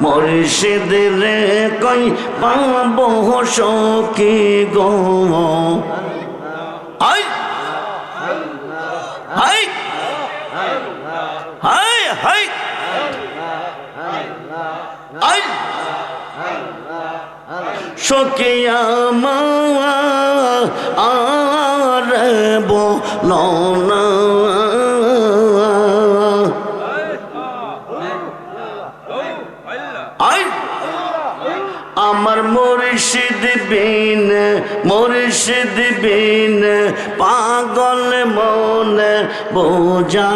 মুর্শিদ রে কই পাবো সখী গো? আই হাই! হাই! হাই! আই সখিয়া মা আর বলো মুর্শিদ বিন মুর্শিদ বিন, পাগল মন বোঝা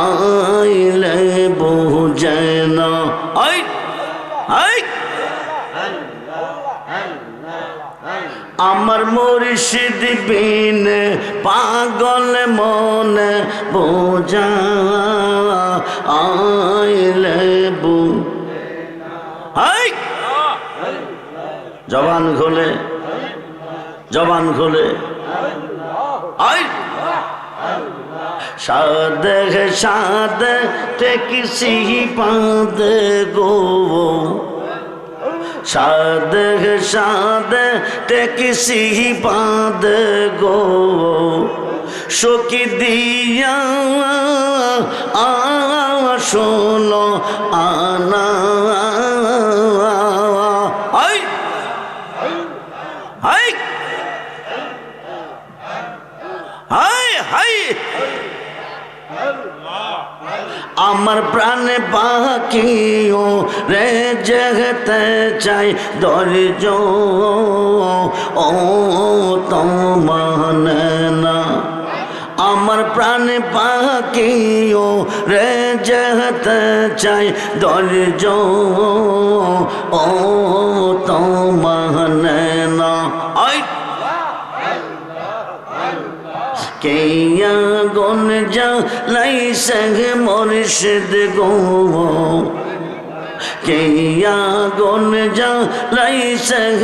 আইলে বোঝে না আই আই। আমার মুর্শিদ বিন, পাগল মন বোঝা আইলে বু হাই জবান খোলে জবান খোলে সাদ সাদ কিসি পাদ গো। সাদ সাদ কিসি পাদ গো। শোকি দিয়া শোনো আনা আই হাই হাই হাই আমার প্রাণে পাখিও রে জগতে চাই ধৈর্য ও তো মানে না আমার প্রাণে পাখিও রে জগতে চাই ধৈর্য ও তো গন যা লাই সঙ্গ মুর্শিদ গো কেয়া গন যা লাই সঙ্গ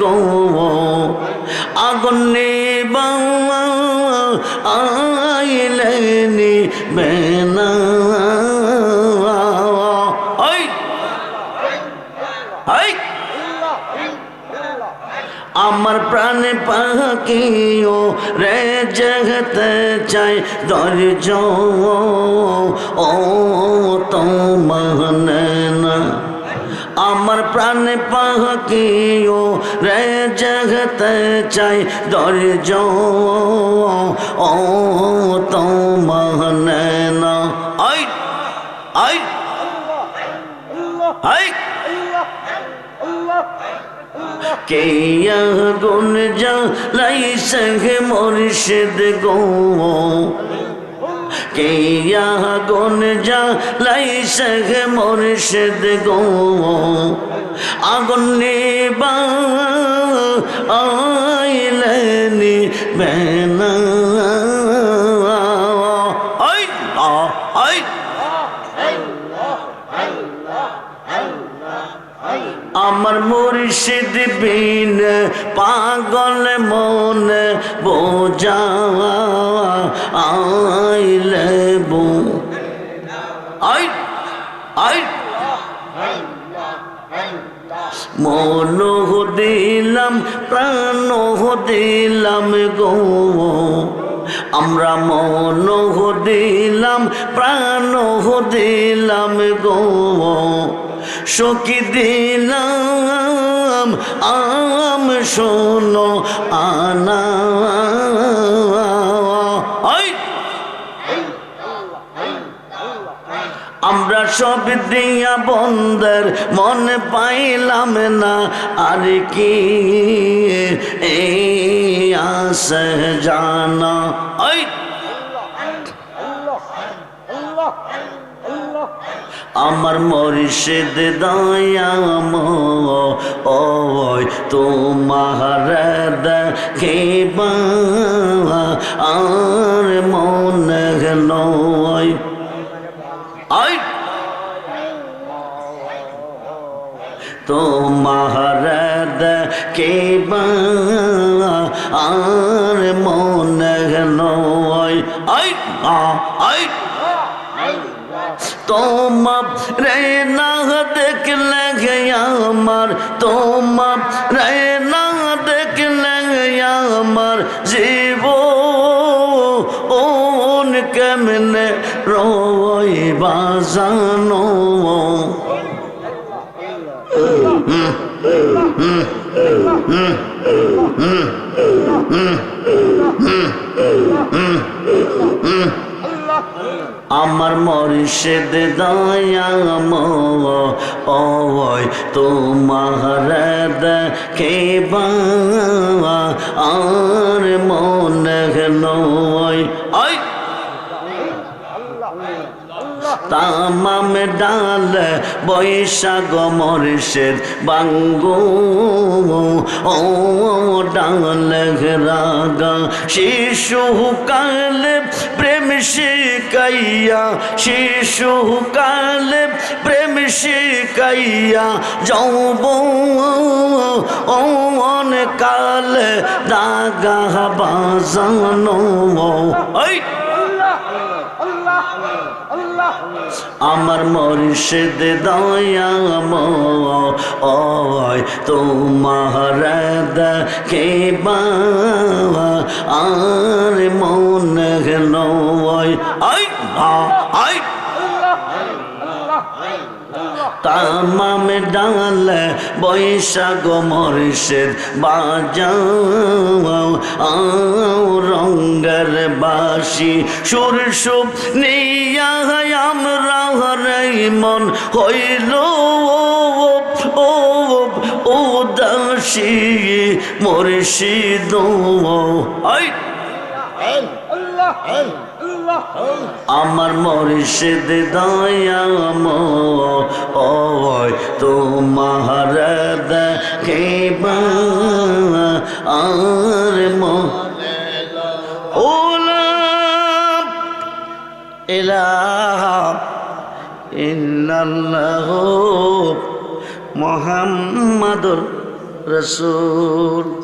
গো আগুন নিবা আইলেনি বেনা। আই আমার প্রাণে পাখিও রে জগতে চাই ধৈর্য ও তো মানে না আমার প্রাণে পাখিও রে জগতে চাই ধৈর্য ও তো মানে না আই আই আই কেয়া গুন যা লাই সঙ্গ মুর্শিদ গো? কেয়া গুন যা লাই সঙ্গ মুর্শিদ গো? আগুন নিবা আইলেনি বেনা। আই আই। আমার মুর্শিদ বিন পাগল মন বোঝা আইলে বো। আই আই মন দিলাম, প্রাণ দিলাম গো। আমরা মন দিলাম, প্রাণ দিলাম গো। সখী দিলাম, আম শোনো, আনা। আমরা সব দিয়া বন্ধের মন পাইলাম না, আর কি এই আসে জানা। আমার মরিষেদ দয়াম তোমার দেখিবা, আর মনে আই! তোমার দেখিবা, আর মনে নয়। আই! আই! তোমার রে না দেখলে আমার তোমার রে না দেখলে আমার জীব ওন কেমনে রই বাজানো আমার মরিষেদ দয়াম ওই তোমার দেখে আর মনে নয়। তামাম ডাল, বৈশাখ মরিষের বাঙ্গু, ও ডাল রাগা। শিশু কালে প্রেম শিকাইয়া শিশু কালে প্রেম শিকাইয়া যৌব অন কালে দাগা বাজানো। ওই আমার মরিষেদ দয়াম ওই তোমার দেখে আর মন ওই আই আই। তামাম ডাল বৈশাখ মরিষের বাজাও রঙ্গের বাসি সুর সুপ নিয়া আমরা মন হইল, ও উদাসী মরিষিদ আই! আমার মরিষদ দয়াম তোমার দেখে আর ওলাম ইল্লাল্লাহ মুহাম্মাদুর রাসূল।